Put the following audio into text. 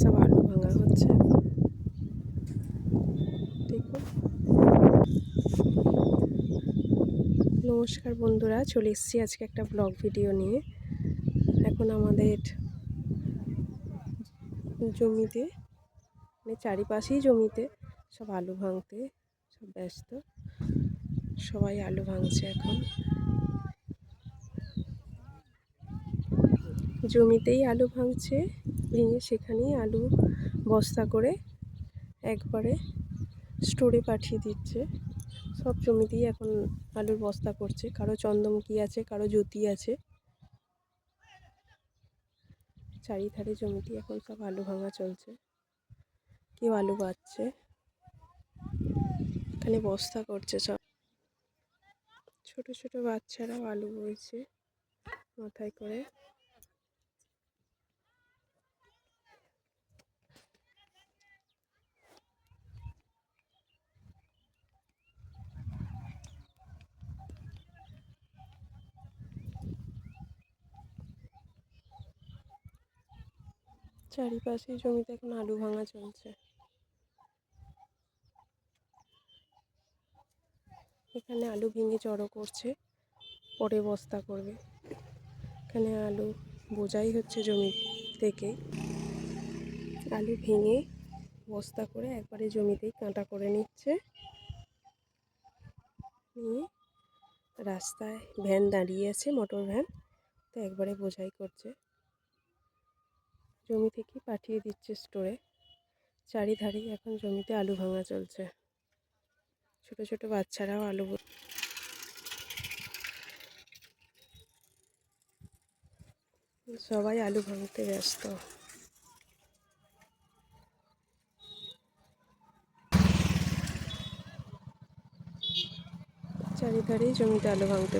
সব আলু ভাঙা হচ্ছে। নমস্কার বন্ধুরা, চলে এসেছি আজকে একটা ব্লগ ভিডিও নিয়ে। এখন আমাদের জমিতে মানে চারিপাশেই জমিতে সব আলু ভাঙতে, সব ব্যস্ত। সবাই আলু ভাঙছে এখন। জমিতেই আলু ভাঙছে। ভেঙে সেখানেই আলু বস্তা করে একবারে স্টোরে পাঠিয়ে দিচ্ছে। সব জমিতেই এখন আলুর বস্তা করছে। কারও চন্দ্রমুখী আছে, কারও জ্যোতি আছে। চারিধারে জমিতে এখন সব আলু ভাঙা চলছে। কেউ আলু বাচ্ছে এখানে বস্তা করছে সব। ছোট ছোট বাচ্চারাও আলু বইছে মাথায় করে। চারিপাশে জমিতে এখন আলু ভাঙা চলছে। এখানে আলু ভেঙে জড়ো করছে, পরে বস্তা করবে। এখানে আলু বোঝাই হচ্ছে জমি থেকে। আলু ভেঙে বস্তা করে একবারে জমিতেই কাঁটা করে নিচ্ছে। নিয়ে রাস্তায় ভ্যান দাঁড়িয়ে আছে, মোটর ভ্যান। তো একবারে বোঝাই করছে। জমি থেকে পাঠিয়ে দিচ্ছে স্টোরে। চারিধারেই এখন জমিতে আলু ভাঙা চলছে। ছোট ছোট বাচ্চারাও আলু সবাই আলু ভাঙতে ব্যস্ত। চারিধারেই জমিতে আলু ভাঙতে